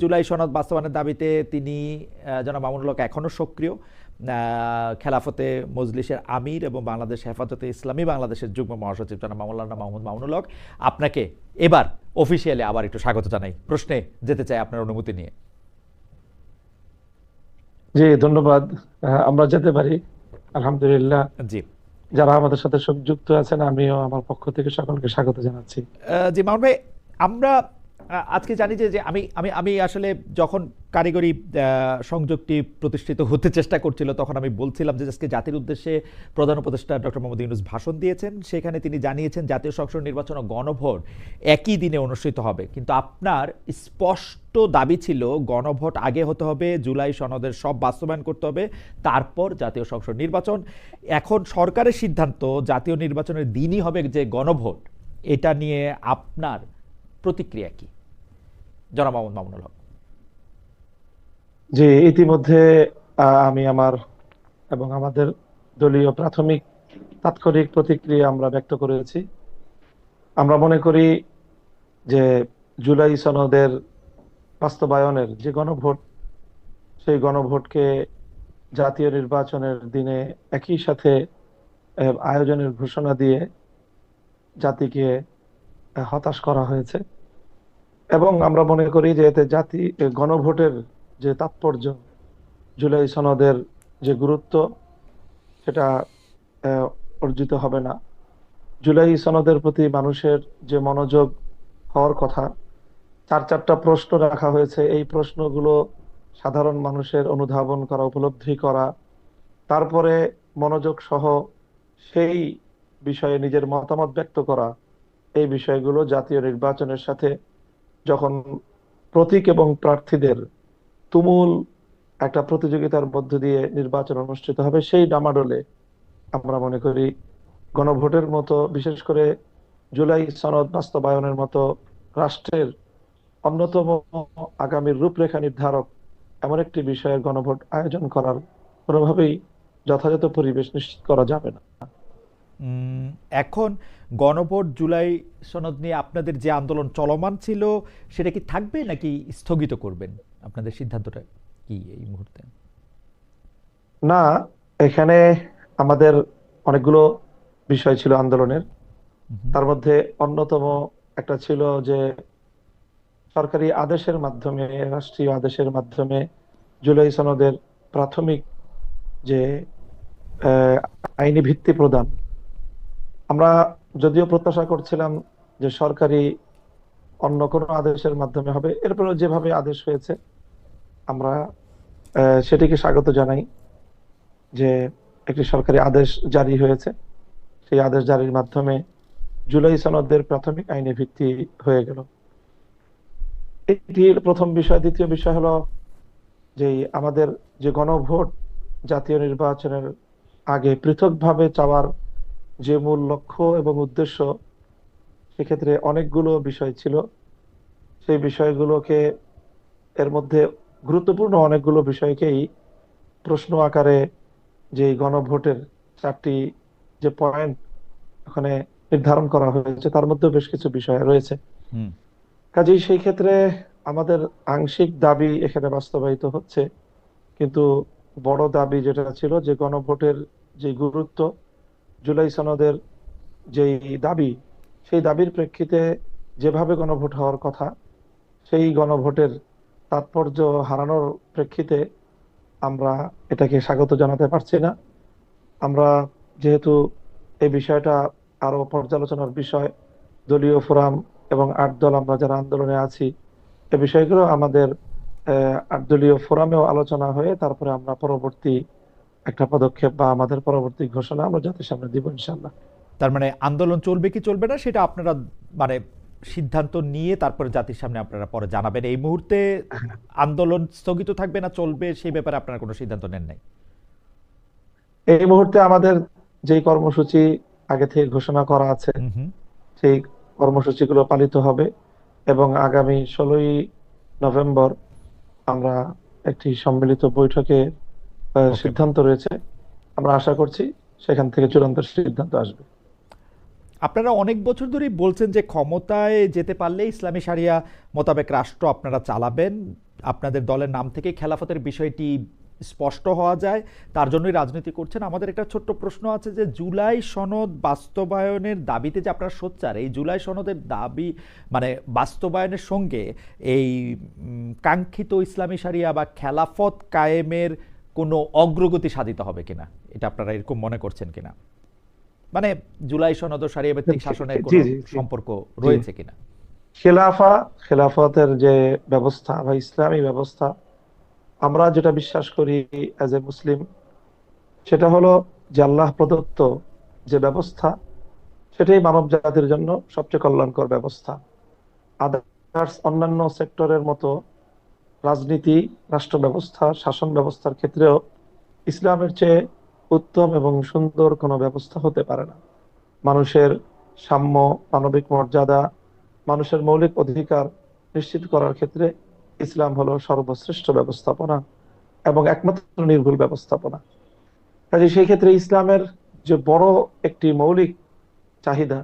জুলাই সনদ বাস্তবায়নের দাবিতে তিনি জনাব মামুনুল হক এখনও সক্রিয়। খেলাফতে মজলিসের আমির এবং বাংলাদেশ হেফাজতে ইসলামী বাংলাদেশের যুগ্ম মহাসচিব জনাব মামুল্লাহ মাহমুদ মামুনুল হক। আপনাকে এবার অফিসিয়ালি আবার একটু স্বাগত জানাই। প্রশ্নে যেতে চাই আপনার অনুমতি নিয়ে। জি ধন্যবাদ। আমরা যেতে পারি। আলহামদুলিল্লাহ। জি। যারা আমাদের সাথে সংযুক্ত আছেন আমিও আমার পক্ষ থেকে সকলকে স্বাগত জানাচ্ছি। জি মামুন ভাই আমরা আজকে জানি যে যে আমি আমি আমি আসলে যখন কারিগরি সংযোগটি প্রতিষ্ঠিত হতে চেষ্টা করছিল, তখন আমি বলছিলাম যে, আজকে জাতির উদ্দেশ্যে প্রধান উপদেষ্টা ডক্টর মোহাম্মদ ইউনুস ভাষণ দিয়েছেন। সেখানে তিনি জানিয়েছেন, জাতীয় সংসদ নির্বাচন ও গণভোট একই দিনে অনুষ্ঠিত হবে। কিন্তু আপনার স্পষ্ট দাবি ছিল, গণভোট আগে হতে হবে, জুলাই সনদের সব বাস্তবায়ন করতে হবে, তারপর জাতীয় সংসদ নির্বাচন। এখন সরকারের সিদ্ধান্ত, জাতীয় নির্বাচনের দিনই হবে যে গণভোট। এটা নিয়ে আপনার প্রতিক্রিয়া কি? জনাব মামুনুল হক। যে ইতিমধ্যে আমি আমার এবং আমাদের দলীয় প্রাথমিক তাৎক্ষণিক প্রতিক্রিয়া আমরা ব্যক্ত করেছি। আমরা মনে করি যে জুলাই সনদের বাস্তবায়নের যে গণভোট, সেই গণভোটকে জাতীয় নির্বাচনের দিনে একই সাথে আয়োজনের ঘোষণা দিয়ে জাতিকে হতাশ করা হয়েছে। এবং আমরা মনে করি যে এতে জাতি গণভোটের যে তাৎপর্য, জুলাই সনদের যে গুরুত্ব, সেটা অর্জিত হবে না। জুলাই সনদের প্রতি মানুষের যে মনোযোগ হওয়ার কথা, চার চারটা প্রশ্ন রাখা হয়েছে। এই প্রশ্নগুলো সাধারণ মানুষের অনুধাবন করা, উপলব্ধি করা, তারপরে মনোযোগ সহ সেই বিষয়ে নিজের মতামত ব্যক্ত করা, এই বিষয়গুলো জাতীয় নির্বাচনের সাথে যখন প্রতীক এবং প্রার্থীদের তুমুল একটা প্রতিযোগিতার মধ্য দিয়ে নির্বাচন অনুষ্ঠিত হবে, সেই ডামাডোলে আমরা মনে করি গণভোটের মতো, বিশেষ করে জুলাই সনদ বাস্তবায়নের মতো রাষ্ট্রের অন্যতম আগামীর রূপরেখা নির্ধারক এমন একটি বিষয়ে গণভোট আয়োজন করার কোনোভাবেই যথাযথ পরিবেশ নিশ্চিত করা যাবে না। এখন গণভোট জুলাই সনদ নিয়ে আপনাদের যে আন্দোলন চলমান ছিল সেটা কি থাকবে নাকি স্থগিত করবেন? আপনাদের সিদ্ধান্তটা কি এই মুহূর্তে? না এখানে আমাদের অনেকগুলো বিষয় ছিল আন্দোলনের। তার মধ্যে অন্যতম একটা ছিল যে সরকারি আদেশের মাধ্যমে রাষ্ট্রীয় আদেশের মাধ্যমে জুলাই সনদের প্রাথমিক যে আহ, আইনি ভিত্তি প্রদান আমরা যদিও প্রত্যাশা করছিলাম যে সরকারি অন্য কোনো আদেশের মাধ্যমে হবে এরপরে যেভাবে আদেশ হয়েছে, আমরা সেটিকে স্বাগত জানাই যে একটি সরকারি আদেশ জারি হয়েছে। সেই আদেশ জারির মাধ্যমে জুলাই সনদের প্রাথমিক আইনে ভিত্তি হয়ে গেল। এটির প্রথম বিষয়, দ্বিতীয় বিষয় হলো যে আমাদের যে গণভোট জাতীয় নির্বাচনের আগে পৃথকভাবে চাওয়ার যে মূল লক্ষ্য এবং উদ্দেশ্য সেক্ষেত্রে অনেকগুলো বিষয় ছিল। সেই বিষয়গুলোকে এর মধ্যে গুরুত্বপূর্ণ অনেকগুলো বিষয়কেই প্রশ্ন আকারে যে গণভোটের চারটি যে পয়েন্ট ওখানে নির্ধারণ করা হয়েছে তার মধ্যে বেশ কিছু বিষয় রয়েছে। কাজেই সেই ক্ষেত্রে আমাদের আংশিক দাবি এখানে বাস্তবায়িত হচ্ছে। কিন্তু বড় দাবি যেটা ছিল যে গণভোটের যে গুরুত্ব জুলাই সনদের যেই দাবি, সেই দাবির প্রেক্ষিতে যেভাবে গণভোট হওয়ার কথা, সেই গণভোটের তাৎপর্য হারানোর প্রেক্ষিতে আমরা এটাকে স্বাগত জানাতে পারছি না। আমরা যেহেতু এই বিষয়টা আরও পর্যালোচনার বিষয়, দলীয় ফোরাম এবং আট দল আমরা যারা আন্দোলনে আছি, এ বিষয়গুলো আমাদের আট দলীয় ফোরামেও আলোচনা হয়ে তারপরে আমরা পরবর্তী একটা পদক্ষেপ বা আমাদের পরবর্তী ঘোষণা আমরা জাতির সামনে দিব ইনশাল্লাহ তার মানে আন্দোলন চলবে কি চলবে না সেটা আপনারা মানে সিদ্ধান্ত নিয়ে তারপরে জাতির সামনে আপনারা পরে জানাবেন। এই মুহূর্তে আন্দোলন স্থগিত থাকবে না চলবে সেই ব্যাপারে আপনারা কোনো সিদ্ধান্ত নেন নাই? এই মুহূর্তে আমাদের যেই কর্মসূচি আগে থেকে ঘোষণা করা আছে সেই কর্মসূচিগুলো পালিত হবে এবং আগামী ষোলোই নভেম্বর আমরা একটি সম্মিলিত বৈঠকে. সিদ্ধান্ত রয়েছে। আমরা আশা করছি সেখান থেকে চূড়ান্ত সিদ্ধান্ত আসবে। আপনারা অনেক বছর ধরেই বলছেন যে ক্ষমতায় যেতে পারলে ইসলামী সারিয়া মোতাবেক রাষ্ট্র আপনারা চালাবেন। আপনাদের দলের নাম থেকে খেলাফতের বিষয়টি স্পষ্ট হওয়া যায়। তার জন্যই রাজনীতি করছেন। আমাদের একটা ছোট্ট প্রশ্ন আছে যে জুলাই সনদ বাস্তবায়নের দাবিতে যে আপনারা সোচ্চার এই জুলাই সনদের দাবি মানে বাস্তবায়নের সঙ্গে এই কাঙ্ক্ষিত ইসলামী সারিয়া বা খেলাফত কায়েমের কোনো অগ্রগতি সাধিত হবে কিনা? এটা আপনারা এরকম মনে করছেন কিনা? মানে জুলাই সনদ সারিয়া ভিত্তিক শাসনের কোনো। সম্পর্ক রয়েছে কিনা? খেলাফা খেলাফতের যে ব্যবস্থা বা ইসলামী ব্যবস্থা আমরা যেটা বিশ্বাস করি অ্যাজ এ মুসলিম সেটা হলো যে আল্লাহ প্রদত্ত যে ব্যবস্থা সেটাই মানব জাতির জন্য সবচেয়ে কল্যাণকর ব্যবস্থা। আদার্স অন্যান্য সেক্টরের মতো রাজনীতি রাষ্ট্র ব্যবস্থা শাসন ব্যবস্থার ক্ষেত্রেও ইসলামের চেয়ে উত্তম এবং সুন্দর কোনো ব্যবস্থা হতে পারে না। মানুষের সাম্য, মানবিক মর্যাদা, মানুষের মৌলিক অধিকার নিশ্চিত করার ক্ষেত্রে ইসলাম হলো সর্বশ্রেষ্ঠ ব্যবস্থাপনা এবং একমাত্র নির্ভুল ব্যবস্থাপনা। কাজে সেই ক্ষেত্রে ইসলামের যে বড় একটি মৌলিক চাহিদা,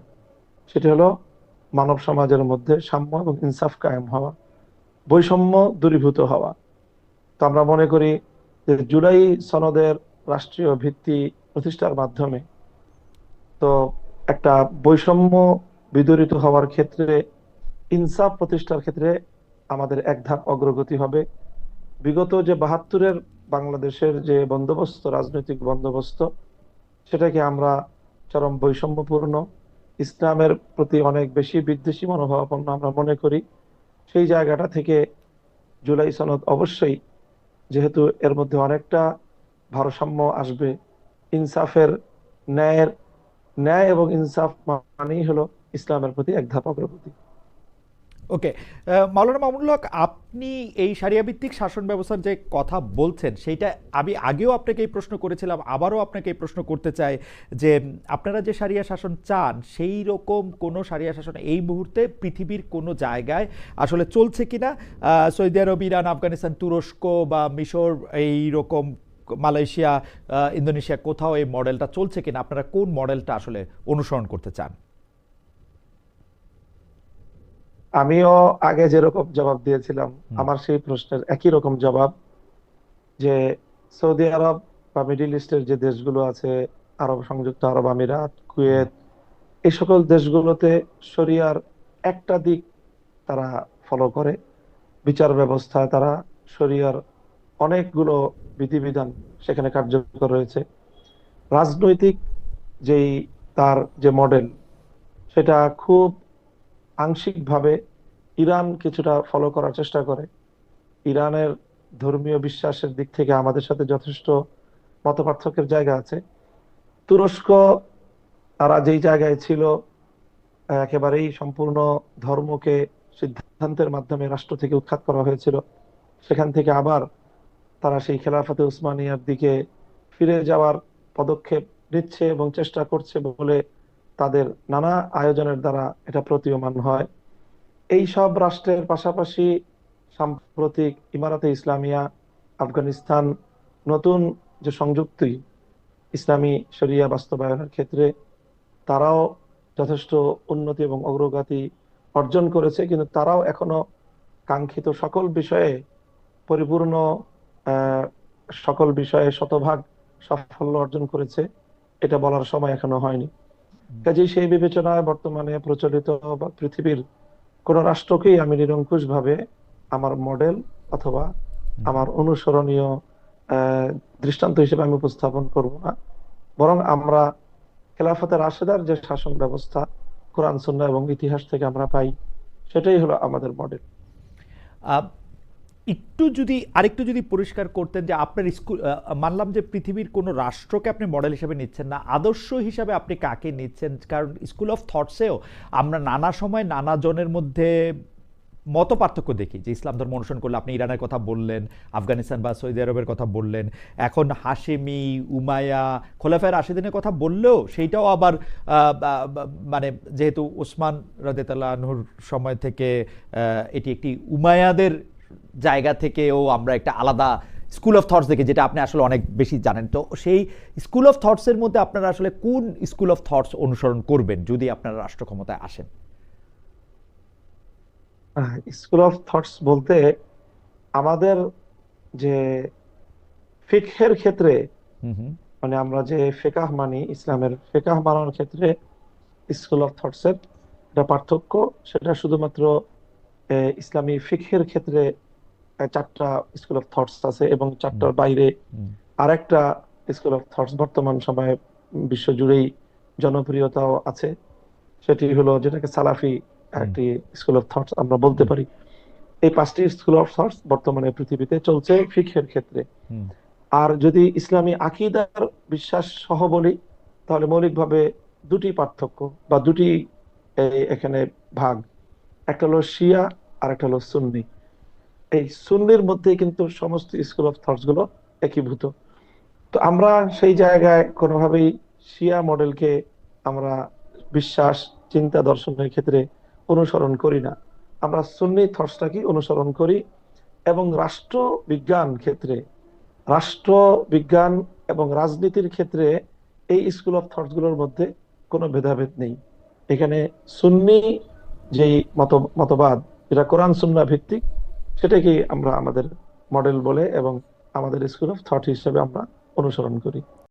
সেটি হলো মানব সমাজের মধ্যে সাম্য এবং ইনসাফ কায়েম হওয়া। বৈষম্য দূরীভূত হওয়া। তো আমরা মনে করি যে জুলাই সনদের রাষ্ট্রীয় ভিত্তি প্রতিষ্ঠার মাধ্যমে তো একটা বৈষম্য বিদরিত হওয়ার ক্ষেত্রে, ইনসাফ প্রতিষ্ঠার ক্ষেত্রে আমাদের এক ধাপ অগ্রগতি হবে। বিগত যে বাহাত্তরের বাংলাদেশের যে বন্দোবস্ত, রাজনৈতিক বন্দোবস্ত, সেটাকে আমরা চরম বৈষম্যপূর্ণ, ইসলামের প্রতি অনেক বেশি বিদ্বেষী মনোভাবাপন্ন আমরা মনে করি। সেই জায়গাটা থেকে জুলাই সনদ অবশ্যই যেহেতু এর মধ্যে অনেকটা ভারসাম্য আসবে, ইনসাফের ন্যায়ের, ন্যায় এবং ইনসাফ মানেই হলো ইসলামের প্রতি এক ধাপ অগ্রগতি। ওকে আহ, মাওলানা মামুনুল হক আপনি এই সারিয়াভিত্তিক শাসন ব্যবস্থার যে কথা বলছেন সেইটা আমি আগেও আপনাকে এই প্রশ্ন করেছিলাম আবারও আপনাকে এই প্রশ্ন করতে চাই যে আপনারা যে সারিয়া শাসন চান সেই রকম কোনো সারিয়া শাসন এই মুহূর্তে পৃথিবীর কোনো জায়গায় আসলে চলছে কিনা? সৌদি আরব ইরান আফগানিস্তান তুরস্ক বা মিশর এই রকম মালয়েশিয়া ইন্দোনেশিয়া কোথাও এই মডেলটা চলছে কিনা? আপনারা কোন মডেলটা আসলে অনুসরণ করতে চান? আমিও আগে যেরকম জবাব দিয়েছিলাম আমার সেই প্রশ্নের একই রকম জবাব যে সৌদি আরব বা মিডিল ইস্টের যে দেশগুলো আছে আরব সংযুক্ত আরব আমিরাত কুয়েত এই সকল দেশগুলোতে শরিয়ার একটা দিক তারা ফলো করে। বিচার ব্যবস্থা তারা শরিয়ার অনেকগুলো বিধিবিধান সেখানে কার্যকর রয়েছে। রাজনৈতিক যেই তার যে মডেল সেটা খুব আংশিকভাবে ইরান কিছুটা ফলো করার চেষ্টা করে। ইরানের ধর্মীয় বিশ্বাসের দিক থেকে আমাদের সাথে যথেষ্ট মতপার্থক্যের জায়গা আছে। তুরস্ক তারা যেই জায়গায় ছিল, একেবারেই সম্পূর্ণ ধর্মকে সিদ্ধান্তের মাধ্যমে রাষ্ট্র থেকে উৎখাত করা হয়েছিল। সেখান থেকে আবার তারা সেই খেলাফতে উসমানিয়ার দিকে ফিরে যাওয়ার পদক্ষেপ নিচ্ছে এবং চেষ্টা করছে বলে তাদের নানা আয়োজনের দ্বারা এটা প্রতীয়মান হয়। এই সব রাষ্ট্রের পাশাপাশি সাম্প্রতিক ইমারাতে ইসলামিয়া, আফগানিস্তান, নতুন যে সংযুক্তি ইসলামী শরিয়া বাস্তবায়নের ক্ষেত্রে, তারাও যথেষ্ট উন্নতি এবং অগ্রগতি অর্জন করেছে, কিন্তু তারাও এখনও কাঙ্ক্ষিত সকল বিষয়ে পরিপূর্ণ সকল বিষয়ে শতভাগ সাফল্য অর্জন করেছে। এটা বলার সময় এখনও হয়নি। কাজেই সেই বিবেচনায় বর্তমানে প্রচলিত বা পৃথিবীর কোন রাষ্ট্রকেই আমি নিরঙ্কুশ ভাবে আমার মডেল অথবা আমার অনুসরণীয় দৃষ্টান্ত হিসেবে আমি উপস্থাপন করব না। বরং আমরা খেলাফতের রাশেদার যে শাসন ব্যবস্থা কোরআন সুন্নাহ এবং ইতিহাস থেকে আমরা পাই সেটাই হলো আমাদের মডেল। একটু যদি, আরেকটু যদি পরিষ্কার করতেন যে আপনার স্কুল মানলাম যে পৃথিবীর কোনো রাষ্ট্রকে আপনি মডেল হিসেবে নিচ্ছেন না, আদর্শ হিসাবে আপনি কাকে নিচ্ছেন? কারণ স্কুল অফ থটসেও আমরা নানা সময় নানা জনের মধ্যে মত পার্থক্য দেখি যে ইসলাম ধর্ম অনুসরণ করলে আপনি ইরানের কথা বললেন, আফগানিস্তান বা সৌদি আরবের কথা বললেন, এখন হাশেমি উমায়া খোলাফায়ের রাশেদিনের কথা বললেও সেইটাও আবার মানে যেহেতু ওসমান রাদেতাল্লাহর সময় থেকে এটি একটি উমায়াদের জায়গা থেকেও আমরা একটা আলাদা স্কুল অফ থটস দেখি যেটা আপনি আসলে অনেক বেশি জানেন। তো সেই স্কুল অফ থটসের মধ্যে আপনারা আসলে কোন স্কুল অফ থটস অনুসরণ করবেন যদি আপনারা রাষ্ট্র ক্ষমতায় আসেন স্কুল অফ থটস বলতে আমাদের যে ফিকহের ক্ষেত্রে মানে আমরা যে ফেকাহ মানি ইসলামের ফেকাহ মানার ক্ষেত্রে স্কুল অফ থটসের এটা পার্থক্য সেটা শুধুমাত্র ইসলামী ফিকহের ক্ষেত্রে চারটা স্কুল অফ থটস আছে এবং চারটার বাইরে হুম। আরেকটা স্কুল অফ থটস বর্তমান সময়ে বিশ্বজুড়েই জনপ্রিয়তাও আছে। সেটি হলো যেটাকে সালাফি একটি স্কুল অফ থটস আমরা বলতে পারি। এই পাঁচটি স্কুল অফ থটস বর্তমানে পৃথিবীতে চলছে ফিকহের ক্ষেত্রে। আর যদি ইসলামী আকিদার বিশ্বাস সহ বলি তাহলে মৌলিকভাবে দুটি পার্থক্য বা দুটি এখানে ভাগ। একটা হলো শিয়া আর একটা হলো সুন্নি। এই সুন্নির মধ্যে কিন্তু সমস্ত স্কুল অফ থটসগুলো একীভূত। তো আমরা সেই জায়গায় কোনোভাবেই শিয়া মডেলকে আমরা বিশ্বাস, চিন্তা, দর্শনের ক্ষেত্রে অনুসরণ করি না। আমরা সুন্নি থটসটাকে অনুসরণ করি এবং রাষ্ট্র বিজ্ঞান ক্ষেত্রে রাষ্ট্র বিজ্ঞান এবং রাজনীতির ক্ষেত্রে এই স্কুল অফ থটসগুলোর মধ্যে কোনো ভেদাভেদ নেই। এখানে সুন্নি যেই মত, মতবাদ এটা কোরআন সুন্না ভিত্তিক সেটাকে আমরা আমাদের মডেল বলে এবং আমাদের স্কুল অফ থট হিসেবে আমরা অনুসরণ করি।